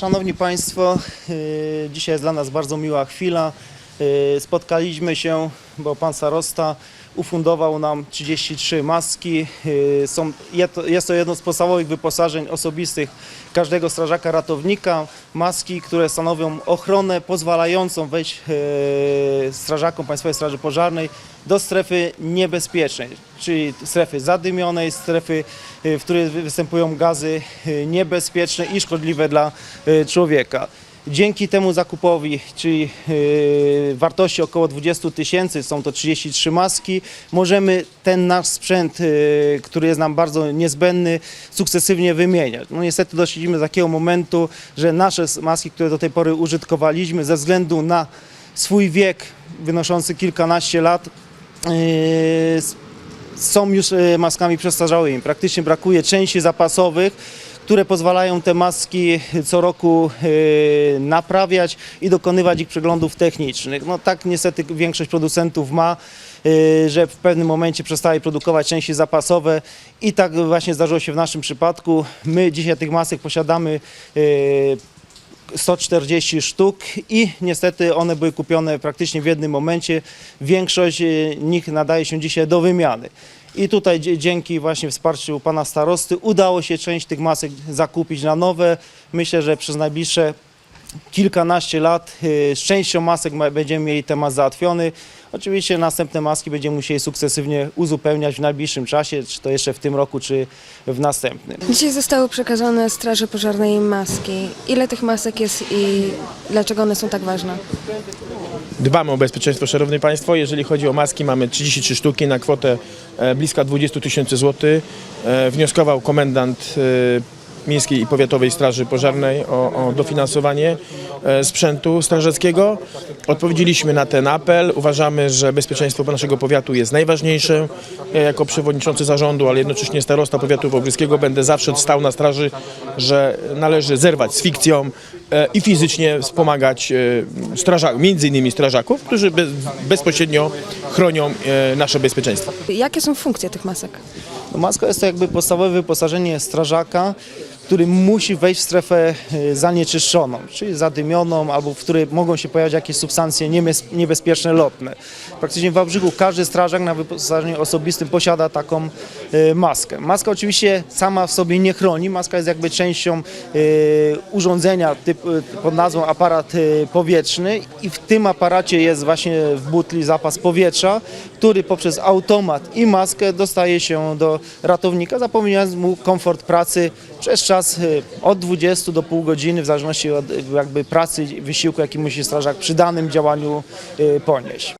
Szanowni Państwo, y, dzisiaj jest dla nas bardzo miła chwila. Y, Spotkaliśmy się, bo Pan Starosta ufundował nam 33 maski. Y, jest to jedno z podstawowych wyposażeń osobistych każdego strażaka ratownika. Maski, które stanowią ochronę pozwalającą wejść y, strażakom Państwowej Straży Pożarnej do strefy niebezpiecznej, czyli strefy zadymionej, strefy, w której występują gazy niebezpieczne i szkodliwe dla człowieka. Dzięki temu zakupowi, czyli y, wartości około 20 tysięcy, są to 33 maski, możemy ten nasz sprzęt, y, który jest nam bardzo niezbędny, sukcesywnie wymieniać. No niestety doszliśmy do takiego momentu, że nasze maski, które do tej pory użytkowaliśmy, ze względu na swój wiek wynoszący kilkanaście lat, yy, są już maskami przestarzałymi. Praktycznie brakuje części zapasowych, które pozwalają te maski co roku e, naprawiać i dokonywać ich przeglądów technicznych. No tak niestety większość producentów ma, e, że w pewnym momencie przestaje produkować części zapasowe i tak właśnie zdarzyło się w naszym przypadku. My dzisiaj tych masek posiadamy e, 140 sztuk i niestety one były kupione praktycznie w jednym momencie. Większość nich nadaje się dzisiaj do wymiany. I tutaj dzięki właśnie wsparciu pana starosty udało się część tych masek zakupić na nowe. Myślę, że przez najbliższe kilkanaście lat y, z częścią masek ma- będziemy mieli temat załatwiony. Oczywiście następne maski będziemy musieli sukcesywnie uzupełniać w najbliższym czasie, czy to jeszcze w tym roku, czy w następnym. Dzisiaj zostały przekazane Straży Pożarnej maski. Ile tych masek jest i dlaczego one są tak ważne? Dbamy o bezpieczeństwo, szanowni państwo. Jeżeli chodzi o maski, mamy 33 sztuki na kwotę e, bliska 20 tysięcy złotych. E, Wnioskował komendant e, Miejskiej i Powiatowej Straży Pożarnej o, o dofinansowanie e, sprzętu strażackiego. Odpowiedzieliśmy na ten apel. Uważamy, że bezpieczeństwo naszego powiatu jest najważniejsze. Ja jako przewodniczący zarządu, ale jednocześnie starosta powiatu wałbrzyskiego będę zawsze stał na straży, że należy zerwać z fikcją e, i fizycznie wspomagać e, straża, między innymi strażaków, którzy be, bezpośrednio chronią nasze bezpieczeństwo. Jakie są funkcje tych masek? No maska jest to jakby podstawowe wyposażenie strażaka, który musi wejść w strefę y, zanieczyszczoną, czyli zadymioną, albo w której mogą się pojawiać jakieś substancje niebez- niebezpieczne lotne. Praktycznie w Wałbrzychu każdy strażak na wyposażeniu osobistym posiada taką y, maskę. Maska oczywiście sama w sobie nie chroni, maska jest jakby częścią y, urządzenia pod nazwą aparat powietrzny i w tym aparacie jest właśnie w butli zapas powietrza, który poprzez automat i maskę dostaje się do ratownika, zapewniając mu komfort pracy przez czas y, od 20 do pół godziny, w zależności od jakby pracy wysiłku, jaki musi strażak przy danym działaniu y, ponieść.